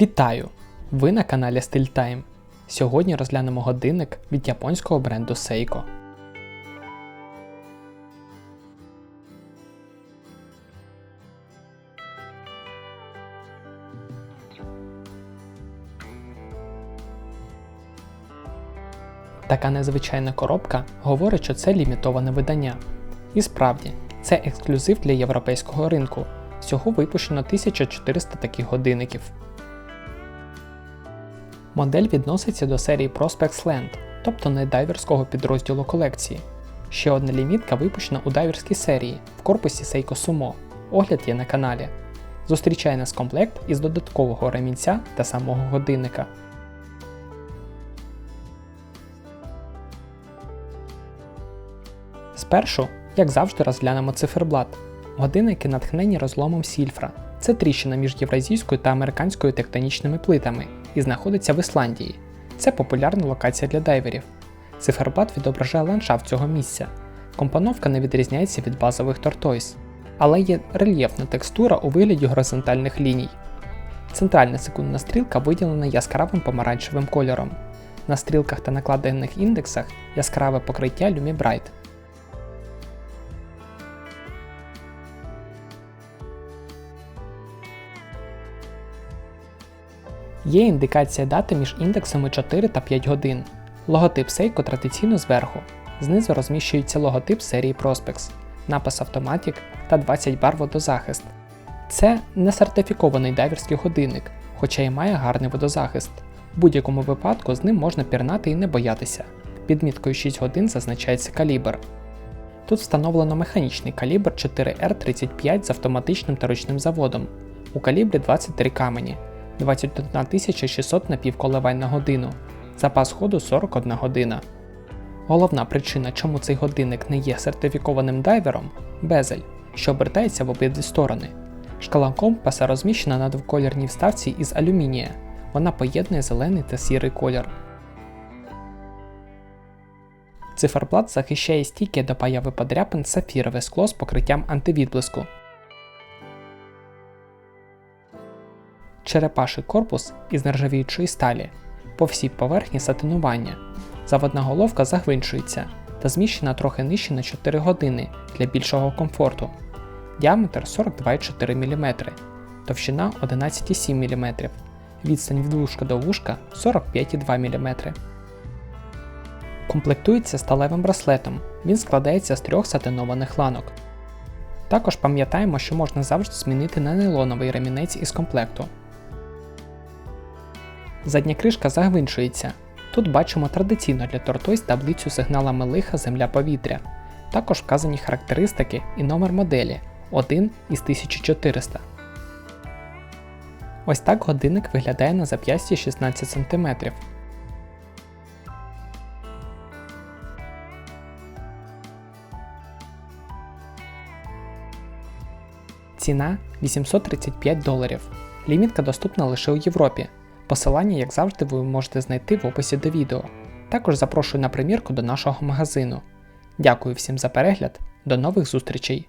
Вітаю! Ви на каналі StillTime. Сьогодні розглянемо годинник від японського бренду Seiko. Така незвичайна коробка говорить, що це лімітоване видання. І справді, це ексклюзив для європейського ринку. Всього випущено 1400 таких годинників. Модель відноситься до серії Prospex Land, тобто не дайверського підрозділу колекції. Ще одна лімітка випущена у дайверській серії в корпусі Seiko Sumo. Огляд є на каналі. Зустрічає нас комплект із додаткового ремінця та самого годинника. Спершу, як завжди, розглянемо циферблат. Годинники натхнені розломом Сільфра. Це тріщина між євразійською та американською тектонічними плитами і знаходиться в Ісландії. Це популярна локація для дайверів. Циферблат відображає ландшафт цього місця. Компоновка не відрізняється від базових тортойс, але є рельєфна текстура у вигляді горизонтальних ліній. Центральна секундна стрілка виділена яскравим помаранчевим кольором. На стрілках та накладених індексах яскраве покриття Lumibright. Є індикація дати між індексами 4 та 5 годин. Логотип Seiko традиційно зверху. Знизу розміщується логотип серії Prospex, напис Automatic та 20 бар водозахист. Це не сертифікований дайверський годинник, хоча й має гарний водозахист. В будь-якому випадку з ним можна пірнати і не боятися. Під міткою 6 годин зазначається калібр. Тут встановлено механічний калібр 4R35 з автоматичним та ручним заводом. У калібрі 23 камені. 21 600 напівколивань на годину, запас ходу 41 година. Головна причина, чому цей годинник не є сертифікованим дайвером безель, що обертається в обидві сторони. Шкала компаса розміщена на двоколірній вставці із алюмінія. Вона поєднує зелений та сірий колір. Циферблат захищає стійке до появи подряпин сапфірове скло з покриттям антивідблиску. Черепаший корпус із нержавіючої сталі, по всій поверхні сатинування. Заводна головка загвинчується та зміщена трохи нижче на 4 години для більшого комфорту. Діаметр 42,4 мм, товщина 11,7 мм, відстань від вушка до вушка 45,2 мм. Комплектується сталевим браслетом, він складається з трьох сатинованих ланок. Також пам'ятаємо, що можна завжди змінити на нейлоновий ремінець із комплекту. Задня кришка загвинчується. Тут бачимо традиційно для Tortoise таблицю сигналами лиха Земля повітря. Також вказані характеристики і номер моделі 1 із 1400. Ось так годинник виглядає на зап'ясті 16 см. Ціна 835 доларів. Лімітка доступна лише у Європі. Посилання, як завжди, ви можете знайти в описі до відео. Також запрошую на примірку до нашого магазину. Дякую всім за перегляд, до нових зустрічей!